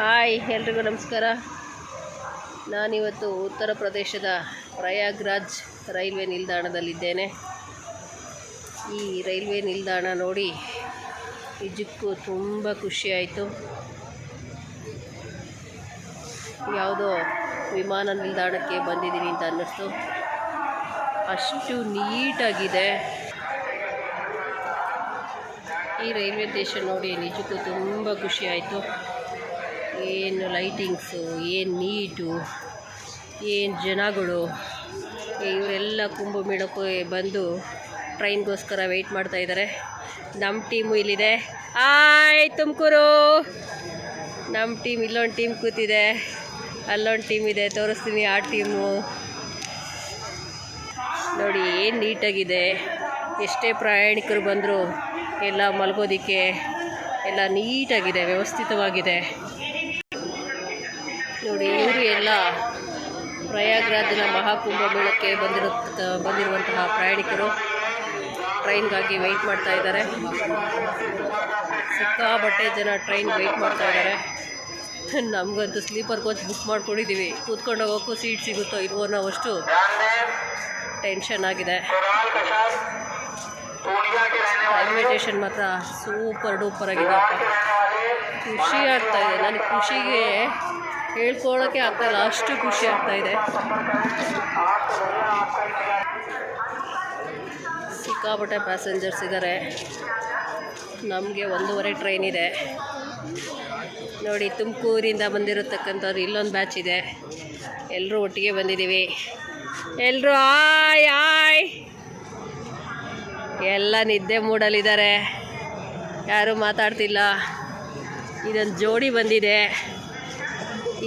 Hi ಎಲ್ರಿಗೂ ನಮಸ್ಕಾರ. ನಾನಿವತ್ತು ಉತ್ತರ ಪ್ರದೇಶದ ಪ್ರಯಾಗ್ರಾಜ್ ರೈಲ್ವೆ ನಿಲ್ದಾಣದಲ್ಲಿದ್ದೇನೆ. ಈ ರೈಲ್ವೆ ನಿಲ್ದಾಣ ನೋಡಿ ನಿಜಕ್ಕೂ ತುಂಬ ಖುಷಿಯಾಯಿತು ಯಾವುದೋ ವಿಮಾನ ನಿಲ್ದಾಣಕ್ಕೆ ಬಂದಿದ್ದೀನಿ ಅಂತ ಅನ್ನಿಸ್ತು. ಅಷ್ಟು ನೀಟಾಗಿದೆ. ಈ ರೈಲ್ವೆ ಸ್ಟೇಷನ್ ನೋಡಿ ನಿಜಕ್ಕೂ ತುಂಬ ಖುಷಿ ಆಯಿತು. ಏನು ಲೈಟಿಂಗ್ಸು ಏನು ನೀಟು, ಏನು ಜನಗಳು ಇವರೆಲ್ಲ ಕುಂಭಮೇಳಕ್ಕೆ ಬಂದು ಟ್ರೈನ್ಗೋಸ್ಕರ ವೆಯ್ಟ್ ಮಾಡ್ತಾ ಇದ್ದಾರೆ. ನಮ್ಮ ಟೀಮು ಇಲ್ಲಿದೆ. ಆಯ್, ತುಮಕೂರು! ನಮ್ಮ ಟೀಮ್ ಇಲ್ಲೊಂದು ಟೀಮ್ ಕೂತಿದೆ. ಅಲ್ಲೊಂದು ಟೀಮ್ ಇದೆ, ತೋರಿಸ್ತೀನಿ ಆ ಟೀಮು ನೋಡಿ, ಏನು ನೀಟಾಗಿದೆ. ಎಷ್ಟೇ ಪ್ರಯಾಣಿಕರು ಬಂದರೂ, ಎಲ್ಲ ಮಲ್ಗೋದಕ್ಕೆ ಎಲ್ಲ ನೀಟಾಗಿದೆ, ವ್ಯವಸ್ಥಿತವಾಗಿದೆ. ನೋಡಿ ಇವರು ಎಲ್ಲ ಪ್ರಯಾಗ್ರಾಜ್ನ ಮಹಾಕುಂಭಮೇಳಕ್ಕೆ ಬಂದಿರೋ ಬಂದಿರುವಂತಹ ಪ್ರಯಾಣಿಕರು ಟ್ರೈನ್ಗಾಗಿ ವೆಯ್ಟ್ ಮಾಡ್ತಾ ಇದ್ದಾರೆ. ಸಿಕ್ಕಾಬಟ್ಟೆ ಜನ ಟ್ರೈನ್ ವೆಯ್ಟ್ ಮಾಡ್ತಾ ಇದ್ದಾರೆ. ನಮಗಂತೂ ಸ್ಲೀಪರ್ ಕೋಚ್ ಬುಕ್ ಮಾಡ್ಕೊಂಡಿದ್ದೀವಿ ಕೂತ್ಕೊಂಡು ಹೋಗೋಕ್ಕೂ ಸೀಟ್ ಸಿಗುತ್ತೋ ಇಲ್ವೋ ಅನ್ನೋವಷ್ಟು ಟೆನ್ಷನ್ ಆಗಿದೆ. ಸ್ಟೇಷನ್ ಮಾತ್ರ ಸೂಪರ್ ಡೂಪರ್ ಆಗಿದೆ. ಖುಷಿ ಆಗ್ತಾ ಇದೆ. ನನಗೆ ಖುಷಿಗೆ ಹೇಳ್ಕೊಳ್ಳೋಕ್ಕೆ ಆಗ್ತಾಯಿಲ್ಲ ಅಷ್ಟು ಖುಷಿ ಆಗ್ತಾ ಇದೆ. ಸಿಕ್ಕಾಪಟ್ಟೆ ಪ್ಯಾಸೆಂಜರ್ಸ್ ಇದ್ದಾರೆ ನಮಗೆ ಒಂದೂವರೆ ಟ್ರೈನ್ ಇದೆ. ನೋಡಿ, ತುಮಕೂರಿಂದ ಬಂದಿರತಕ್ಕಂಥವ್ರು ಇಲ್ಲೊಂದು ಬ್ಯಾಚ್ ಇದೆ. ಎಲ್ಲರೂ ಒಟ್ಟಿಗೆ ಬಂದಿದ್ದೀವಿ. ಎಲ್ಲರೂ ಆಯ್ ಆಯ್. ಎಲ್ಲ ನಿದ್ದೆ ಮೂಡಲಿದ್ದಾರೆ ಯಾರೂ ಮಾತಾಡ್ತಿಲ್ಲ. ಇದೊಂದು ಜೋಡಿ ಬಂದಿದೆ.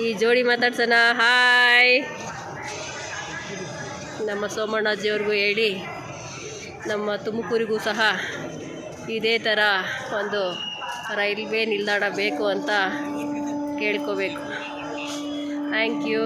ಈ ಜೋಡಿ ಮಾತಾಡ್ಸೋಣ. ಹಾಯ್ ನಮ್ಮ ಸೋಮಣ್ಣಜ್ಜಿಯವ್ರಿಗೂ ಹೇಳಿ, ನಮ್ಮ ತುಮಕೂರಿಗೂ ಸಹ ಇದೇ ಥರ ಒಂದು ರೈಲ್ವೆ ನಿಲ್ದಾಣ ಬೇಕು ಅಂತ ಕೇಳ್ಕೋಬೇಕು. Thank you